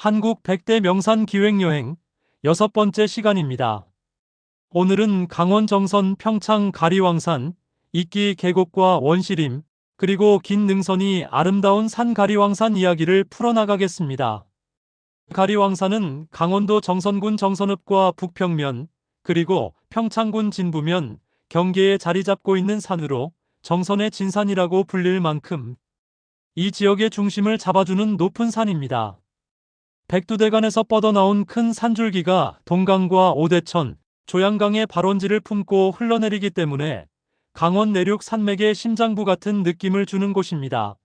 한국 100대 명산 기획여행 여섯 번째 시간입니다. 오늘은 강원 정선 평창 가리왕산, 이끼 계곡과 원시림, 그리고 긴 능선이 아름다운 산 가리왕산 이야기를 풀어나가겠습니다. 가리왕산은 강원도 정선군 정선읍과 북평면, 그리고 평창군 진부면, 경계에 자리 잡고 있는 산으로 정선의 진산이라고 불릴 만큼 이 지역의 중심을 잡아주는 높은 산입니다. 백두대간에서 뻗어나온 큰 산줄기가 동강과 오대천, 조양강의 발원지를 품고 흘러내리기 때문에 강원 내륙 산맥의 심장부 같은 느낌을 주는 곳입니다.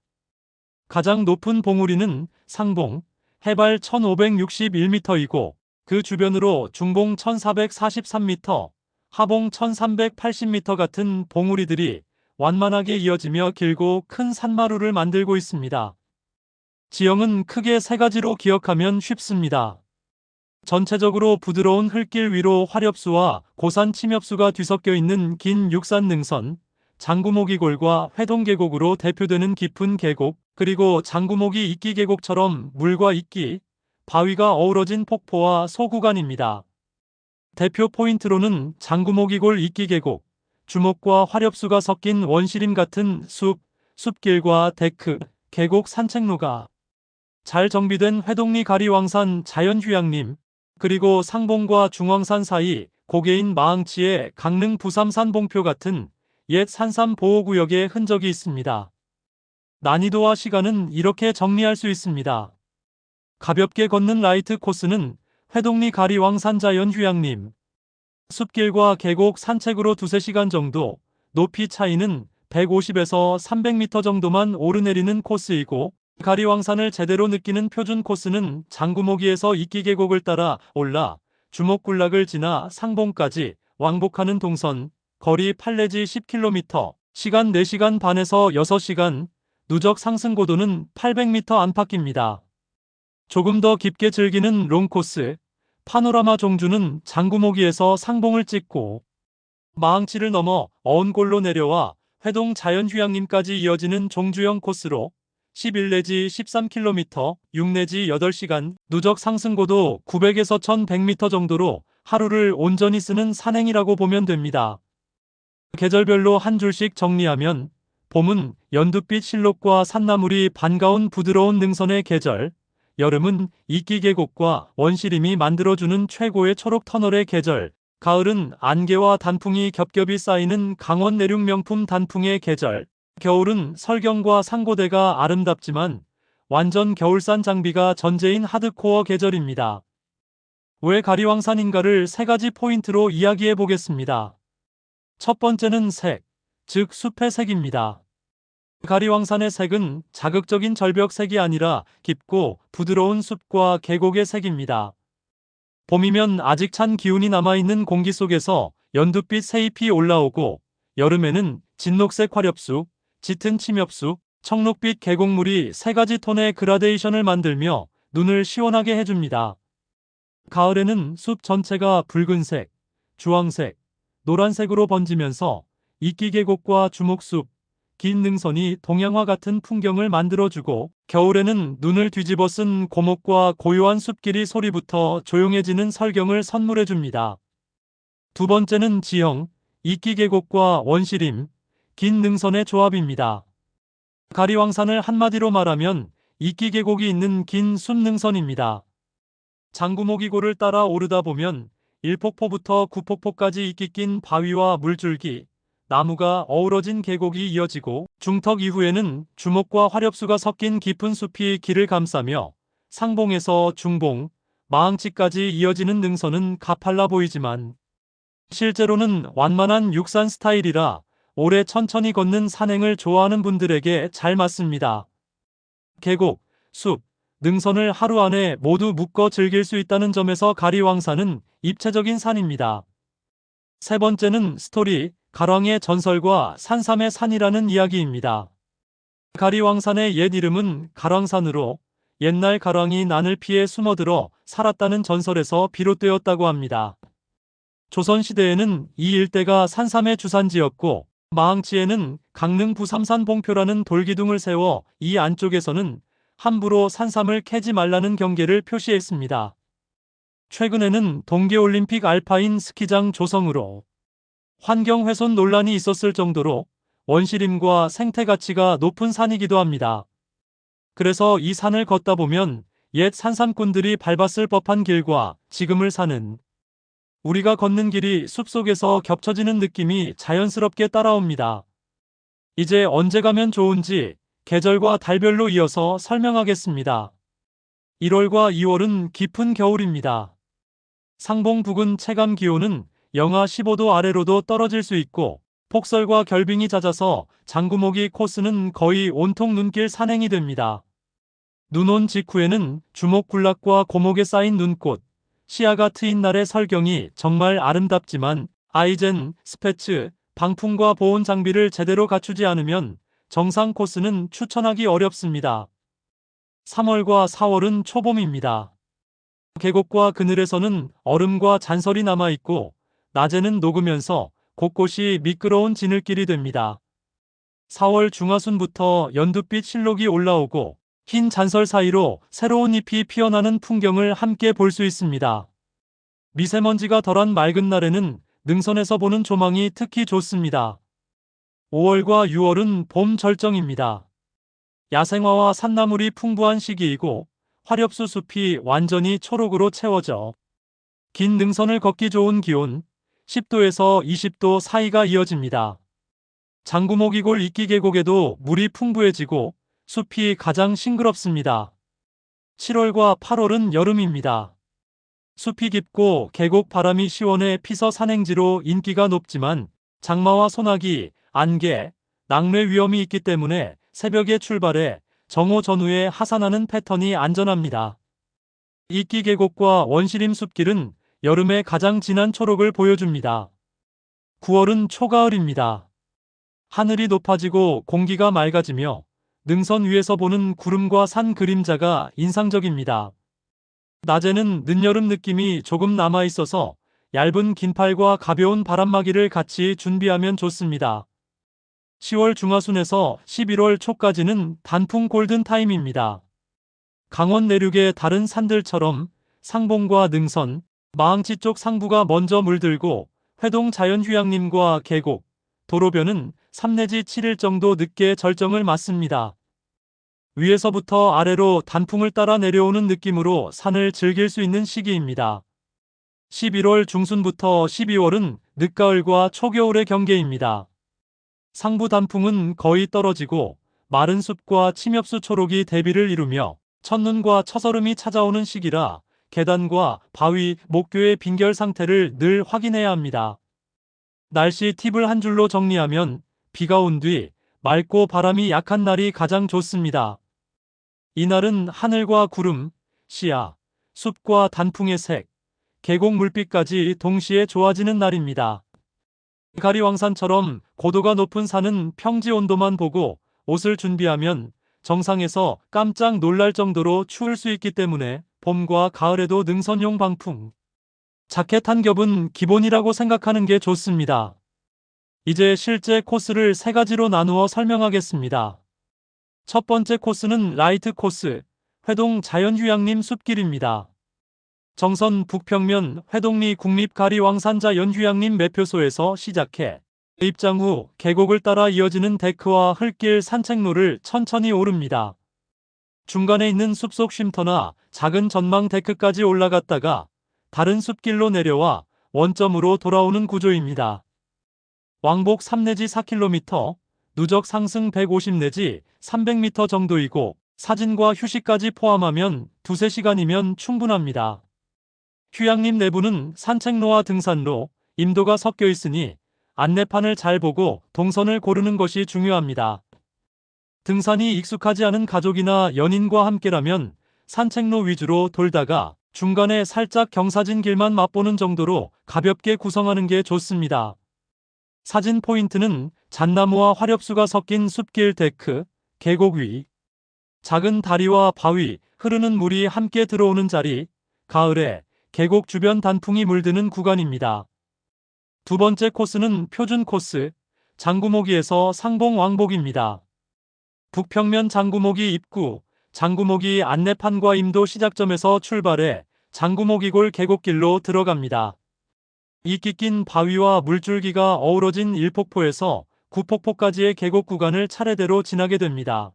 가장 높은 봉우리는 상봉, 해발 1561m이고 그 주변으로 중봉 1443m, 하봉 1380m 같은 봉우리들이 완만하게 이어지며 길고 큰 산마루를 만들고 있습니다. 지형은 크게 세 가지로 기억하면 쉽습니다. 전체적으로 부드러운 흙길 위로 화렵수와 고산 침엽수가 뒤섞여 있는 긴 육산 능선, 장구모기 골과 회동 계곡으로 대표되는 깊은 계곡, 그리고 장구모기 이끼 계곡처럼 물과 이끼, 바위가 어우러진 폭포와 소구간입니다. 대표 포인트로는 장구모기골 이끼 계곡, 주목과 화렵수가 섞인 원시림 같은 숲, 숲길과 데크, 계곡 산책로가 잘 정비된 회동리 가리왕산 자연휴양림, 그리고 상봉과 중왕산 사이 고개인 마항치의 강릉 부삼산 봉표 같은 옛 산삼 보호구역의 흔적이 있습니다. 난이도와 시간은 이렇게 정리할 수 있습니다. 가볍게 걷는 라이트 코스는 회동리 가리왕산 자연휴양림, 숲길과 계곡 산책으로 두세 시간 정도, 높이 차이는 150에서 300m 정도만 오르내리는 코스이고, 가리왕산을 제대로 느끼는 표준 코스는 장구모기에서 이끼계곡을 따라 올라 주목군락을 지나 상봉까지 왕복하는 동선, 거리 8내지 10km, 시간 4시간 반에서 6시간, 누적 상승 고도는 800m 안팎입니다. 조금 더 깊게 즐기는 롱코스, 파노라마 종주는 장구모기에서 상봉을 찍고 마항치를 넘어 어은골로 내려와 회동 자연휴양림까지 이어지는 종주형 코스로 11 내지 13km, 6 내지 8시간, 누적 상승고도 900에서 1100m 정도로 하루를 온전히 쓰는 산행이라고 보면 됩니다. 계절별로 한 줄씩 정리하면 봄은 연두빛 실록과 산나물이 반가운 부드러운 능선의 계절, 여름은 이끼 계곡과 원시림이 만들어주는 최고의 초록 터널의 계절, 가을은 안개와 단풍이 겹겹이 쌓이는 강원 내륙 명품 단풍의 계절, 겨울은 설경과 상고대가 아름답지만 완전 겨울산 장비가 전제인 하드코어 계절입니다. 왜 가리왕산인가를 세 가지 포인트로 이야기해 보겠습니다. 첫 번째는 색, 즉 숲의 색입니다. 가리왕산의 색은 자극적인 절벽색이 아니라 깊고 부드러운 숲과 계곡의 색입니다. 봄이면 아직 찬 기운이 남아있는 공기 속에서 연두빛 새잎이 올라오고 여름에는 진녹색 화렵수, 짙은 침엽수, 청록빛 계곡물이 세 가지 톤의 그라데이션을 만들며 눈을 시원하게 해줍니다. 가을에는 숲 전체가 붉은색, 주황색, 노란색으로 번지면서 이끼 계곡과 주목숲, 긴 능선이 동양화 같은 풍경을 만들어주고 겨울에는 눈을 뒤집어 쓴 고목과 고요한 숲길이 소리부터 조용해지는 설경을 선물해줍니다. 두 번째는 지형, 이끼 계곡과 원시림, 긴 능선의 조합입니다. 가리왕산을 한마디로 말하면 이끼 계곡이 있는 긴 숲능선입니다. 장구모기고를 따라 오르다 보면 1폭포부터 9폭포까지 이끼 낀 바위와 물줄기, 나무가 어우러진 계곡이 이어지고 중턱 이후에는 주목과 화렵수가 섞인 깊은 숲이 길을 감싸며 상봉에서 중봉, 마항치까지 이어지는 능선은 가팔라 보이지만 실제로는 완만한 육산 스타일이라 오래 천천히 걷는 산행을 좋아하는 분들에게 잘 맞습니다. 계곡, 숲, 능선을 하루 안에 모두 묶어 즐길 수 있다는 점에서 가리왕산은 입체적인 산입니다. 세 번째는 스토리, 가랑의 전설과 산삼의 산이라는 이야기입니다. 가리왕산의 옛 이름은 가랑산으로 옛날 가랑이 난을 피해 숨어들어 살았다는 전설에서 비롯되었다고 합니다. 조선시대에는 이 일대가 산삼의 주산지였고 마항치에는 강릉 부삼산 봉표라는 돌기둥을 세워 이 안쪽에서는 함부로 산삼을 캐지 말라는 경계를 표시했습니다. 최근에는 동계올림픽 알파인 스키장 조성으로 환경훼손 논란이 있었을 정도로 원시림과 생태 가치가 높은 산이기도 합니다. 그래서 이 산을 걷다 보면 옛 산삼꾼들이 밟았을 법한 길과 지금을 사는 우리가 걷는 길이 숲속에서 겹쳐지는 느낌이 자연스럽게 따라옵니다. 이제 언제 가면 좋은지 계절과 달별로 이어서 설명하겠습니다. 1월과 2월은 깊은 겨울입니다. 상봉 부근 체감 기온은 영하 15도 아래로도 떨어질 수 있고 폭설과 결빙이 잦아서 장구모기 코스는 거의 온통 눈길 산행이 됩니다. 눈 온 직후에는 주목 군락과 고목에 쌓인 눈꽃, 시야가 트인 날의 설경이 정말 아름답지만 아이젠, 스패츠, 방풍과 보온 장비를 제대로 갖추지 않으면 정상 코스는 추천하기 어렵습니다. 3월과 4월은 초봄입니다. 계곡과 그늘에서는 얼음과 잔설이 남아있고 낮에는 녹으면서 곳곳이 미끄러운 지늘길이 됩니다. 4월 중하순부터 연두빛 실록이 올라오고 흰 잔설 사이로 새로운 잎이 피어나는 풍경을 함께 볼 수 있습니다. 미세먼지가 덜한 맑은 날에는 능선에서 보는 조망이 특히 좋습니다. 5월과 6월은 봄 절정입니다. 야생화와 산나물이 풍부한 시기이고 화렵수 숲이 완전히 초록으로 채워져 긴 능선을 걷기 좋은 기온 10도에서 20도 사이가 이어집니다. 장구모기골 이끼 계곡에도 물이 풍부해지고 숲이 가장 싱그럽습니다. 7월과 8월은 여름입니다. 숲이 깊고 계곡 바람이 시원해 피서 산행지로 인기가 높지만 장마와 소나기, 안개, 낙뢰 위험이 있기 때문에 새벽에 출발해 정오 전후에 하산하는 패턴이 안전합니다. 이끼 계곡과 원시림 숲길은 여름에 가장 진한 초록을 보여줍니다. 9월은 초가을입니다. 하늘이 높아지고 공기가 맑아지며 능선 위에서 보는 구름과 산 그림자가 인상적입니다. 낮에는 늦여름 느낌이 조금 남아 있어서 얇은 긴팔과 가벼운 바람막이를 같이 준비하면 좋습니다. 10월 중하순에서 11월 초까지는 단풍 골든타임입니다. 강원 내륙의 다른 산들처럼 상봉과 능선, 마항치 쪽 상부가 먼저 물들고 회동 자연휴양림과 계곡, 도로변은 3 내지 7일 정도 늦게 절정을 맞습니다. 위에서부터 아래로 단풍을 따라 내려오는 느낌으로 산을 즐길 수 있는 시기입니다. 11월 중순부터 12월은 늦가을과 초겨울의 경계입니다. 상부 단풍은 거의 떨어지고 마른 숲과 침엽수 초록이 대비를 이루며 첫눈과 첫얼음이 찾아오는 시기라 계단과 바위, 목교의 빈결 상태를 늘 확인해야 합니다. 날씨 팁을 한 줄로 정리하면 비가 온 뒤 맑고 바람이 약한 날이 가장 좋습니다. 이날은 하늘과 구름, 시야, 숲과 단풍의 색, 계곡 물빛까지 동시에 좋아지는 날입니다. 가리왕산처럼 고도가 높은 산은 평지 온도만 보고 옷을 준비하면 정상에서 깜짝 놀랄 정도로 추울 수 있기 때문에 봄과 가을에도 능선용 방풍, 자켓 한 겹은 기본이라고 생각하는 게 좋습니다. 이제 실제 코스를 세 가지로 나누어 설명하겠습니다. 첫 번째 코스는 라이트 코스, 회동 자연휴양림 숲길입니다. 정선 북평면 회동리 국립가리왕산자 연휴양림 매표소에서 시작해 입장 후 계곡을 따라 이어지는 데크와 흙길 산책로를 천천히 오릅니다. 중간에 있는 숲속 쉼터나 작은 전망 데크까지 올라갔다가 다른 숲길로 내려와 원점으로 돌아오는 구조입니다. 왕복 3 내지 4km, 누적 상승 150 내지 300m 정도이고 사진과 휴식까지 포함하면 두세 시간이면 충분합니다. 휴양림 내부는 산책로와 등산로, 임도가 섞여 있으니 안내판을 잘 보고 동선을 고르는 것이 중요합니다. 등산이 익숙하지 않은 가족이나 연인과 함께라면 산책로 위주로 돌다가 중간에 살짝 경사진 길만 맛보는 정도로 가볍게 구성하는 게 좋습니다. 사진 포인트는 잣나무와 화렵수가 섞인 숲길 데크, 계곡 위, 작은 다리와 바위, 흐르는 물이 함께 들어오는 자리, 가을에 계곡 주변 단풍이 물드는 구간입니다. 두 번째 코스는 표준 코스, 장구모기에서 상봉 왕복입니다. 북평면 장구모기 입구, 장구모기 안내판과 임도 시작점에서 출발해 장구모기골 계곡길로 들어갑니다. 이끼 낀 바위와 물줄기가 어우러진 1폭포에서 9폭포까지의 계곡 구간을 차례대로 지나게 됩니다.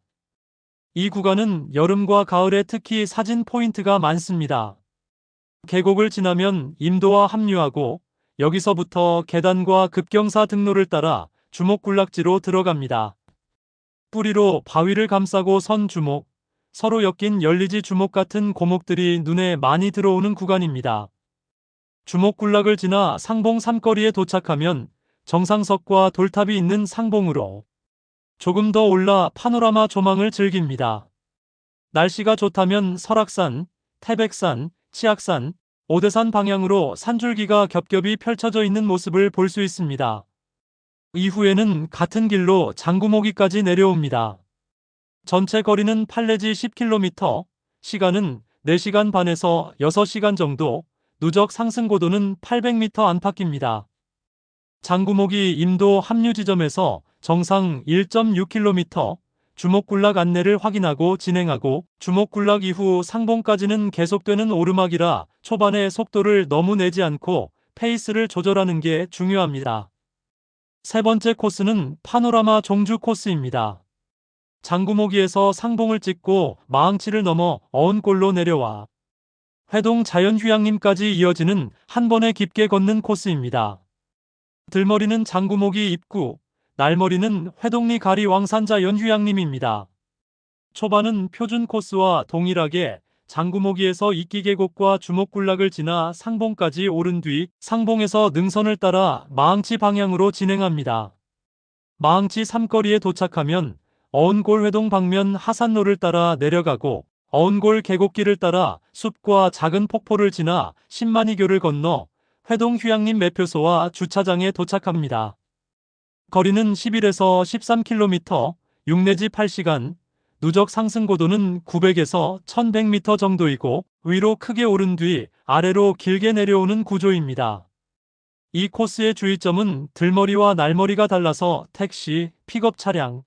이 구간은 여름과 가을에 특히 사진 포인트가 많습니다. 계곡을 지나면 임도와 합류하고 여기서부터 계단과 급경사 등로를 따라 주목군락지로 들어갑니다. 뿌리로 바위를 감싸고 선 주목, 서로 엮인 열리지 주목 같은 고목들이 눈에 많이 들어오는 구간입니다. 주목군락을 지나 상봉 삼거리에 도착하면 정상석과 돌탑이 있는 상봉으로 조금 더 올라 파노라마 조망을 즐깁니다. 날씨가 좋다면 설악산, 태백산, 치악산, 오대산 방향으로 산줄기가 겹겹이 펼쳐져 있는 모습을 볼 수 있습니다. 이후에는 같은 길로 장구모기까지 내려옵니다. 전체 거리는 판례지 10km, 시간은 4시간 반에서 6시간 정도, 누적 상승 고도는 800m 안팎입니다. 장구모기 임도 합류 지점에서 정상 1.6km 주목군락 안내를 확인하고 진행하고 주목군락 이후 상봉까지는 계속되는 오르막이라 초반에 속도를 너무 내지 않고 페이스를 조절하는 게 중요합니다. 세 번째 코스는 파노라마 종주 코스입니다. 장구모기에서 상봉을 찍고 마항치를 넘어 어은골로 내려와 회동 자연휴양림까지 이어지는 한 번에 깊게 걷는 코스입니다. 들머리는 장구모기 입구, 날머리는 회동리 가리 왕산자 연휴양림입니다. 초반은 표준 코스와 동일하게 장구모기에서 이끼계곡과 주목군락을 지나 상봉까지 오른 뒤 상봉에서 능선을 따라 마항치 방향으로 진행합니다. 마항치 삼거리에 도착하면 어은골 회동 방면 하산로를 따라 내려가고 어은골 계곡길을 따라 숲과 작은 폭포를 지나 신만이교를 건너 회동 휴양림 매표소와 주차장에 도착합니다. 거리는 11에서 13km, 6 내지 8시간, 누적 상승 고도는 900에서 1100m 정도이고 위로 크게 오른 뒤 아래로 길게 내려오는 구조입니다. 이 코스의 주의점은 들머리와 날머리가 달라서 택시, 픽업 차량,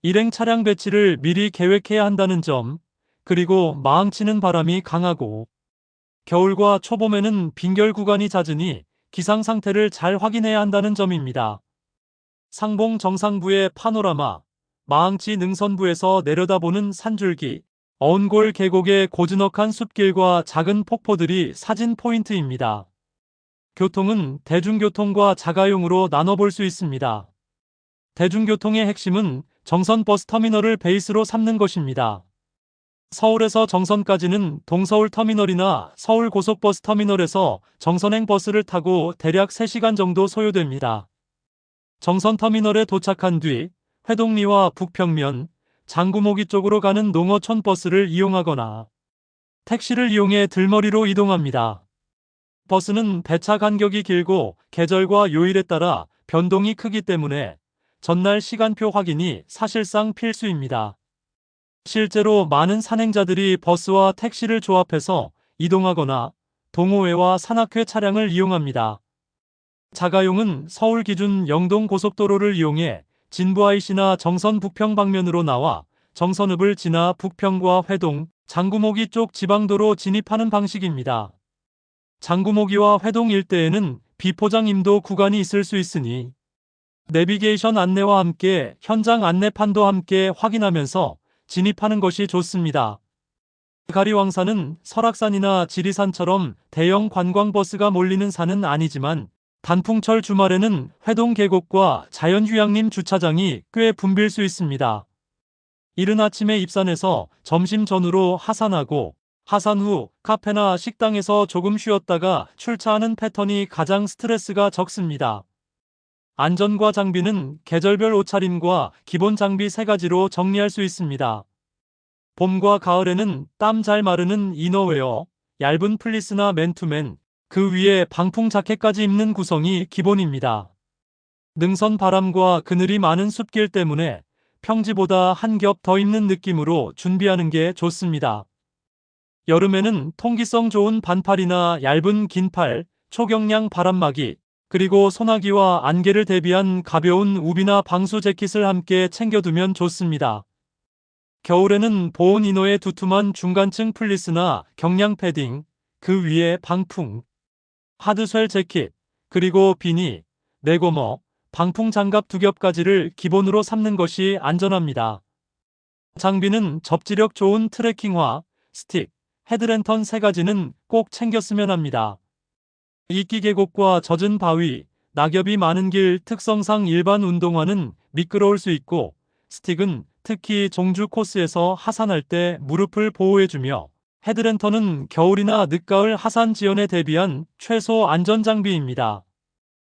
일행 차량 배치를 미리 계획해야 한다는 점, 그리고 마항치는 바람이 강하고 겨울과 초봄에는 빈결 구간이 잦으니 기상 상태를 잘 확인해야 한다는 점입니다. 상봉 정상부의 파노라마, 마항치 능선부에서 내려다보는 산줄기, 어은골 계곡의 고즈넉한 숲길과 작은 폭포들이 사진 포인트입니다. 교통은 대중교통과 자가용으로 나눠볼 수 있습니다. 대중교통의 핵심은 정선 버스 터미널을 베이스로 삼는 것입니다. 서울에서 정선까지는 동서울 터미널이나 서울 고속버스 터미널에서 정선행 버스를 타고 대략 3시간 정도 소요됩니다. 정선 터미널에 도착한 뒤 회동리와 북평면, 장구모기 쪽으로 가는 농어촌 버스를 이용하거나 택시를 이용해 들머리로 이동합니다. 버스는 배차 간격이 길고 계절과 요일에 따라 변동이 크기 때문에 전날 시간표 확인이 사실상 필수입니다. 실제로 많은 산행자들이 버스와 택시를 조합해서 이동하거나 동호회와 산악회 차량을 이용합니다. 자가용은 서울 기준 영동 고속도로를 이용해 진부 IC나 정선 북평 방면으로 나와 정선읍을 지나 북평과 회동, 장구모기 쪽 지방도로 진입하는 방식입니다. 장구모기와 회동 일대에는 비포장 임도 구간이 있을 수 있으니 내비게이션 안내와 함께 현장 안내판도 함께 확인하면서 진입하는 것이 좋습니다. 가리왕산은 설악산이나 지리산처럼 대형 관광버스가 몰리는 산은 아니지만 단풍철 주말에는 회동 계곡과 자연휴양림 주차장이 꽤 붐빌 수 있습니다. 이른 아침에 입산해서 점심 전후로 하산하고 하산 후 카페나 식당에서 조금 쉬었다가 출차하는 패턴이 가장 스트레스가 적습니다. 안전과 장비는 계절별 옷차림과 기본 장비 세 가지로 정리할 수 있습니다. 봄과 가을에는 땀 잘 마르는 이너웨어, 얇은 플리스나 맨투맨, 그 위에 방풍 자켓까지 입는 구성이 기본입니다. 능선 바람과 그늘이 많은 숲길 때문에 평지보다 한 겹 더 입는 느낌으로 준비하는 게 좋습니다. 여름에는 통기성 좋은 반팔이나 얇은 긴팔, 초경량 바람막이, 그리고 소나기와 안개를 대비한 가벼운 우비나 방수 재킷을 함께 챙겨두면 좋습니다. 겨울에는 보온 이너에 두툼한 중간층 플리스나 경량 패딩, 그 위에 방풍, 하드쉘 재킷, 그리고 비니, 내고머, 방풍 장갑 두 겹까지를 기본으로 삼는 것이 안전합니다. 장비는 접지력 좋은 트레킹화, 스틱, 헤드랜턴 세 가지는 꼭 챙겼으면 합니다. 이끼 계곡과 젖은 바위, 낙엽이 많은 길 특성상 일반 운동화는 미끄러울 수 있고 스틱은 특히 종주 코스에서 하산할 때 무릎을 보호해주며 헤드랜턴은 겨울이나 늦가을 하산 지연에 대비한 최소 안전 장비입니다.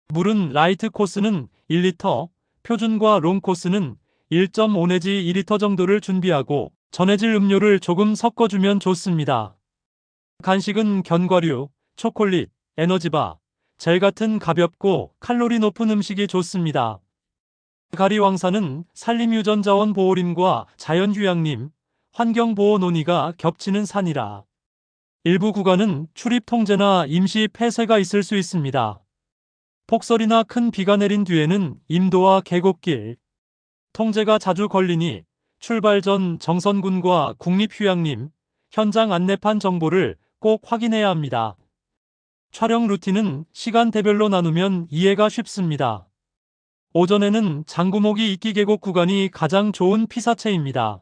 물은 라이트 코스는 1리터, 표준과 롱 코스는 1.5 내지 2리터 정도를 준비하고 전해질 음료를 조금 섞어주면 좋습니다. 간식은 견과류, 초콜릿, 에너지바, 젤 같은 가볍고 칼로리 높은 음식이 좋습니다. 가리왕산은 산림유전자원 보호림과 자연휴양림, 환경보호 논의가 겹치는 산이라 일부 구간은 출입 통제나 임시 폐쇄가 있을 수 있습니다. 폭설이나 큰 비가 내린 뒤에는 임도와 계곡길, 통제가 자주 걸리니 출발 전 정선군과 국립휴양림, 현장 안내판 정보를 꼭 확인해야 합니다. 촬영 루틴은 시간대별로 나누면 이해가 쉽습니다. 오전에는 장구목이 이끼 계곡 구간이 가장 좋은 피사체입니다.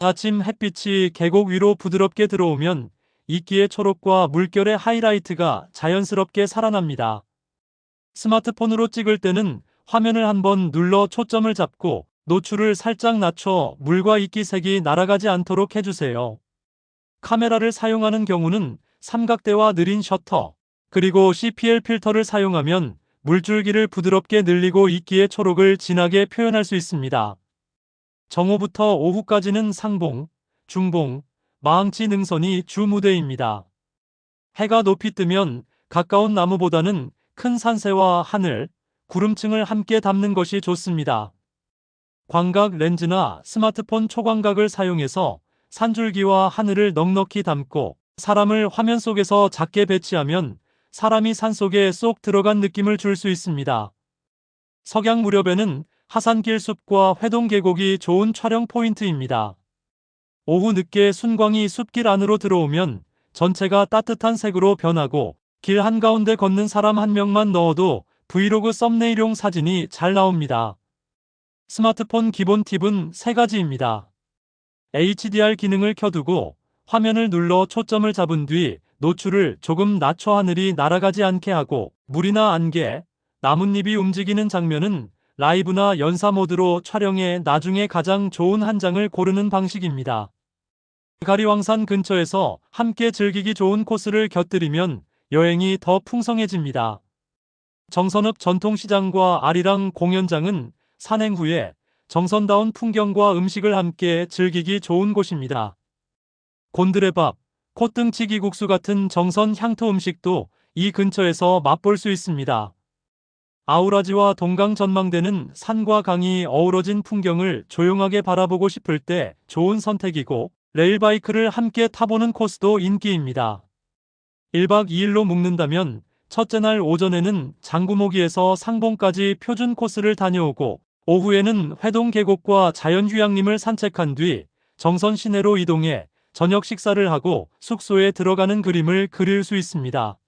아침 햇빛이 계곡 위로 부드럽게 들어오면 이끼의 초록과 물결의 하이라이트가 자연스럽게 살아납니다. 스마트폰으로 찍을 때는 화면을 한번 눌러 초점을 잡고 노출을 살짝 낮춰 물과 이끼 색이 날아가지 않도록 해주세요. 카메라를 사용하는 경우는 삼각대와 느린 셔터, 그리고 CPL 필터를 사용하면 물줄기를 부드럽게 늘리고 이끼의 초록을 진하게 표현할 수 있습니다. 정오부터 오후까지는 상봉, 중봉, 마항치 능선이 주 무대입니다. 해가 높이 뜨면 가까운 나무보다는 큰 산새와 하늘, 구름층을 함께 담는 것이 좋습니다. 광각 렌즈나 스마트폰 초광각을 사용해서 산줄기와 하늘을 넉넉히 담고 사람을 화면 속에서 작게 배치하면 사람이 산속에 쏙 들어간 느낌을 줄 수 있습니다. 석양 무렵에는 하산길 숲과 회동 계곡이 좋은 촬영 포인트입니다. 오후 늦게 순광이 숲길 안으로 들어오면 전체가 따뜻한 색으로 변하고 길 한가운데 걷는 사람 한 명만 넣어도 브이로그 썸네일용 사진이 잘 나옵니다. 스마트폰 기본 팁은 세 가지입니다. HDR 기능을 켜두고 화면을 눌러 초점을 잡은 뒤 노출을 조금 낮춰 하늘이 날아가지 않게 하고 물이나 안개, 나뭇잎이 움직이는 장면은 라이브나 연사 모드로 촬영해 나중에 가장 좋은 한 장을 고르는 방식입니다. 가리왕산 근처에서 함께 즐기기 좋은 코스를 곁들이면 여행이 더 풍성해집니다. 정선읍 전통시장과 아리랑 공연장은 산행 후에 정선다운 풍경과 음식을 함께 즐기기 좋은 곳입니다. 곤드레밥, 콧등치기 국수 같은 정선 향토 음식도 이 근처에서 맛볼 수 있습니다. 아우라지와 동강 전망대는 산과 강이 어우러진 풍경을 조용하게 바라보고 싶을 때 좋은 선택이고 레일바이크를 함께 타보는 코스도 인기입니다. 1박 2일로 묵는다면 첫째 날 오전에는 장구모기에서 상봉까지 표준 코스를 다녀오고 오후에는 회동 계곡과 자연휴양림을 산책한 뒤 정선 시내로 이동해 저녁 식사를 하고 숙소에 들어가는 그림을 그릴 수 있습니다.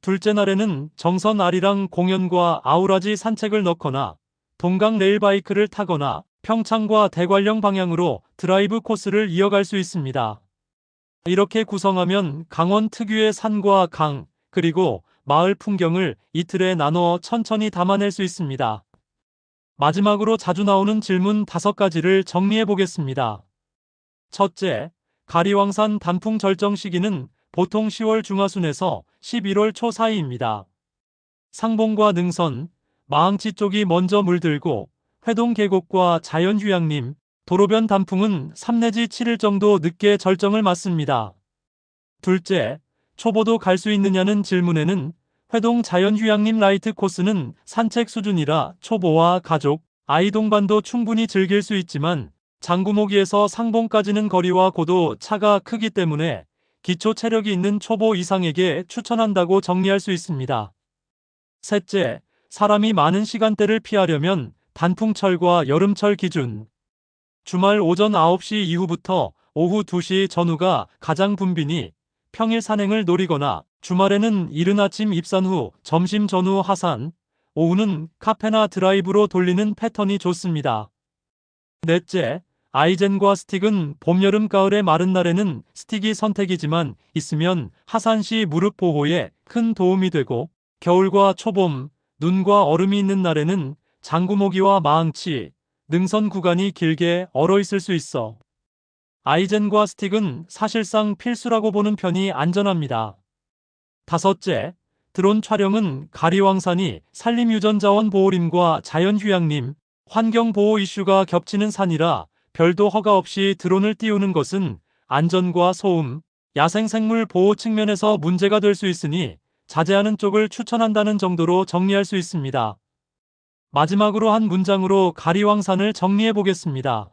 둘째 날에는 정선 아리랑 공연과 아우라지 산책을 넣거나 동강 레일바이크를 타거나 평창과 대관령 방향으로 드라이브 코스를 이어갈 수 있습니다. 이렇게 구성하면 강원 특유의 산과 강, 그리고 마을 풍경을 이틀에 나누어 천천히 담아낼 수 있습니다. 마지막으로 자주 나오는 질문 다섯 가지를 정리해 보겠습니다. 첫째, 가리왕산 단풍 절정 시기는 보통 10월 중하순에서 11월 초 사이입니다. 상봉과 능선, 마항치 쪽이 먼저 물들고 회동 계곡과 자연휴양림, 도로변 단풍은 3 내지 7일 정도 늦게 절정을 맞습니다. 둘째, 초보도 갈 수 있느냐는 질문에는 회동 자연휴양림 라이트 코스는 산책 수준이라 초보와 가족, 아이 동반도 충분히 즐길 수 있지만 장구모기에서 상봉까지는 거리와 고도 차가 크기 때문에 기초 체력이 있는 초보 이상에게 추천한다고 정리할 수 있습니다. 셋째, 사람이 많은 시간대를 피하려면 단풍철과 여름철 기준, 주말 오전 9시 이후부터 오후 2시 전후가 가장 붐비니 평일 산행을 노리거나 주말에는 이른 아침 입산 후 점심 전후 하산, 오후는 카페나 드라이브로 돌리는 패턴이 좋습니다. 넷째, 아이젠과 스틱은 봄, 여름, 가을의 마른 날에는 스틱이 선택이지만 있으면 하산 시 무릎 보호에 큰 도움이 되고 겨울과 초봄, 눈과 얼음이 있는 날에는 장구모기와 마항치, 능선 구간이 길게 얼어 있을 수 있어 아이젠과 스틱은 사실상 필수라고 보는 편이 안전합니다. 다섯째, 드론 촬영은 가리왕산이 산림유전자원 보호림과 자연휴양림, 환경보호 이슈가 겹치는 산이라 별도 허가 없이 드론을 띄우는 것은 안전과 소음, 야생생물 보호 측면에서 문제가 될 수 있으니 자제하는 쪽을 추천한다는 정도로 정리할 수 있습니다. 마지막으로 한 문장으로 가리왕산을 정리해 보겠습니다.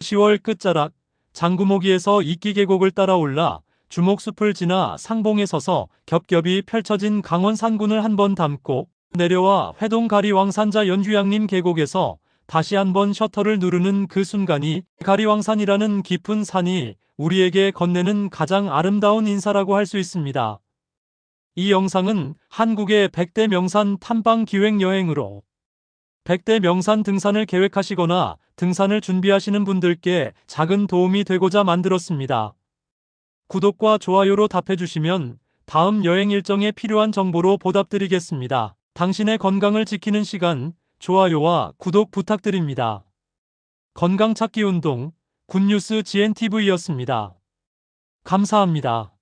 10월 끝자락 장구모기에서 이끼 계곡을 따라 올라 주목숲을 지나 상봉에 서서 겹겹이 펼쳐진 강원 산군을 한 번 담고 내려와 회동 가리왕산자 연휴양림 계곡에서 다시 한번 셔터를 누르는 그 순간이 가리왕산이라는 깊은 산이 우리에게 건네는 가장 아름다운 인사라고 할 수 있습니다. 이 영상은 한국의 100대 명산 탐방 기획 여행으로 100대 명산 등산을 계획하시거나 등산을 준비하시는 분들께 작은 도움이 되고자 만들었습니다. 구독과 좋아요로 답해주시면 다음 여행 일정에 필요한 정보로 보답드리겠습니다. 당신의 건강을 지키는 시간, 좋아요와 구독 부탁드립니다. 건강 찾기 운동, 굿뉴스 GNTV였습니다. 감사합니다.